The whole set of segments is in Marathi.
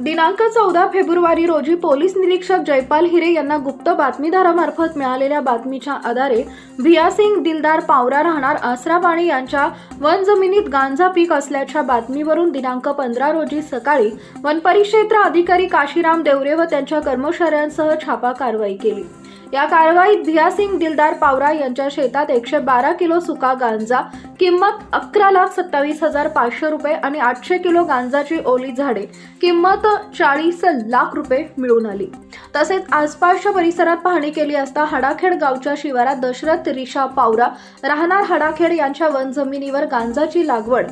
दिनांक चौदा फेब्रुवारी रोजी पोलीस निरीक्षक जयपाल हिरे यांना गुप्त बातमीदारामार्फत मिळालेल्या बातमीच्या आधारे भियासिंग दिलदार पावरा राहणार आसरापाणी यांच्या वन जमिनीत गांजा पीक असल्याच्या बातमीवरून दिनांक पंधरा रोजी सकाळी वनपरिक्षेत्र अधिकारी काशीराम देवरे व त्यांच्या कर्मचाऱ्यांसह छापा कारवाई केली. या कारवाईत भियासिंग दिलदार पावरा यांच्या शेतात एकशे बारा किलो सुका गांजा किंमत अकरा लाख सत्तावीस हजार पाचशे रुपये आणि आठशे किलो गांजाची ओली झाडे किंमत चाळीस लाख रुपये मिळून आली. तसेच आसपासच्या परिसरात पाहणी केली असता हडाखेड गावच्या शिवारात दशरथ रिषा पावरा राहणार हडाखेड यांच्या वन जमिनीवर गांजाची लागवड.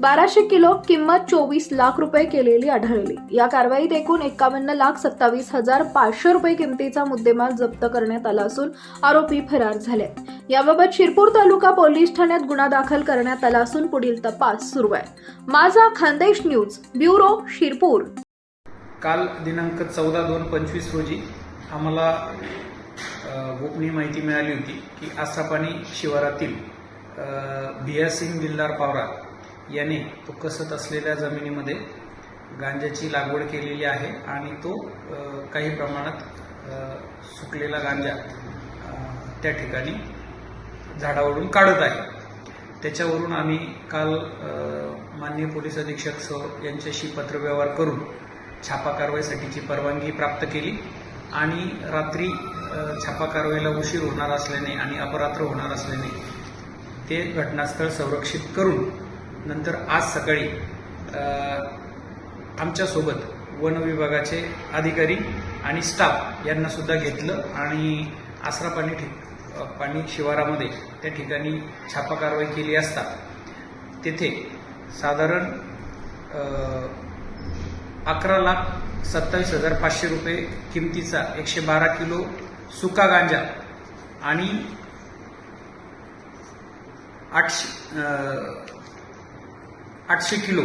बाराशे किलो किंमत चोवीस लाख रुपये केलेली आढळली. या कारवाईत एकूण एकावन्न लाख सत्तावीस हजार पाचशे रुपये किमतीचा मुद्देमाल जप्त करण्यात आला असून आरोपी फरार झाले. याबाबत शिरपूर तालुका पोलीस ठाण्यात गुन्हा दाखल करण्यात आला असून पुढील तपास सुरू आहे. माझा खानदेश न्यूज ब्युरो शिरपूर. काल दिनांक चौदा दोन पंचवीस रोजी आम्हाला गोपनीय माहिती मिळाली होती की आसापाणी शिवारातील भियासिंग दिलदार पावरा याने तो कसत असलेल्या जमिनीमध्ये गांजाची लागवड केलेली आहे आणि तो काही प्रमाणात सुकलेला गांजा त्या ठिकाणी झाडावरून काढत आहे. त्याच्यावरून आम्ही काल माननीय पोलीस अधीक्षक सर यांच्याशी पत्रव्यवहार करून छापा कारवाईसाठीची परवानगी प्राप्त केली आणि रात्री छापा कारवाईला उशीर होणार असल्याने आणि अपरात्र होणार असल्याने ते घटनास्थळ संरक्षित करून नंतर आज सकाळी आमच्यासोबत वन विभागाचे अधिकारी आणि स्टाफ यांना सुद्धा घेतलं आणि आसरा पाणी ठिक पाणी शिवारामध्ये त्या ठिकाणी छापा कारवाई केली असता तेथे साधारण अकरा लाख सत्तावीस हजार पाचशे रुपये किमतीचा एकशे बारा किलो सुका गांजा आणि आठशे आठशे किलो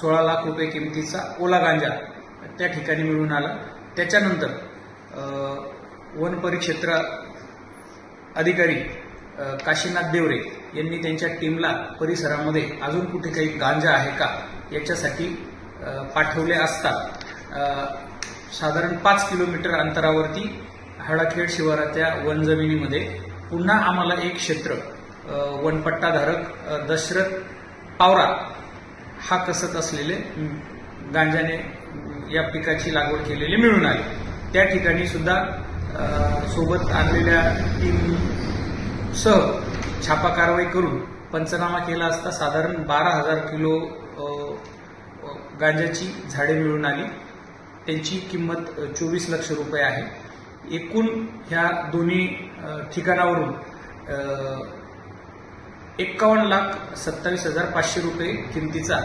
सोळा लाख रुपये किमतीचा ओला गांजा त्या ठिकाणी मिळून आला. त्याच्यानंतर वन परिक्षेत्र अधिकारी काशीनाथ देवरे यांनी त्यांच्या टीमला परिसरामध्ये अजून कुठे काही गांजा आहे का याच्यासाठी पाठवले असता साधारण पाच किलोमीटर अंतरावरती हडाखेड शिवाराच्या वनजमिनीमध्ये पुन्हा आम्हाला एक क्षेत्र वनपट्टाधारक दशरथ पावरा हा कसत असलेले गांजाने या पिकाची लागवड केलेली मिळून आली. त्या ठिकाणी सुद्धा सोबत आणलेल्या टीम सह छापा कारवाई करून पंचनामा केला असता साधारण बारा हजार किलो गांजाची झाडे मिळून आली. त्यांची किंमत चोवीस लक्ष रुपये आहे. एकूण ह्या दोन्ही ठिकाणावरून एक्कावन्न लाख सत्तावीस हजार पाचशे रुपये किमतीचा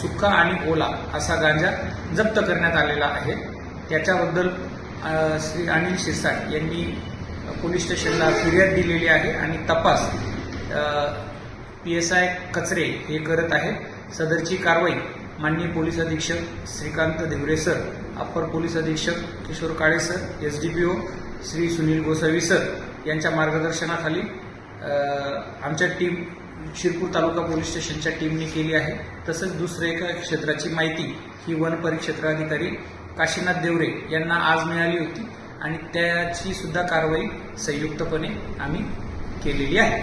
सुका आणि ओला असा गांजा जप्त करण्यात आलेला आहे. त्याच्याबद्दल श्री अनिल शिरसाट यांनी पोलीस स्टेशनला फिर्याद दिलेली आहे आणि तपास पी एस आय कचरे हे करत आहे. सदरची कारवाई माननीय पोलीस अधीक्षक Shrikant Dhivare sir upper police अधीक्षक Kishor Kale sir S D P O Shri Sunil Gosavi sir यांच्या मार्गदर्शनाखाली आमच्या टीम शिरपूर तालुका पोलीस स्टेशनच्या टीमने केली आहे. तसंच दुसऱ्या एका क्षेत्राची माहिती ही वन परिक्षेत्राधिकारी काशीनाथ देवरे यांना आज मिळाली होती आणि त्याची सुद्धा कारवाई संयुक्तपणे आम्ही केलेली आहे.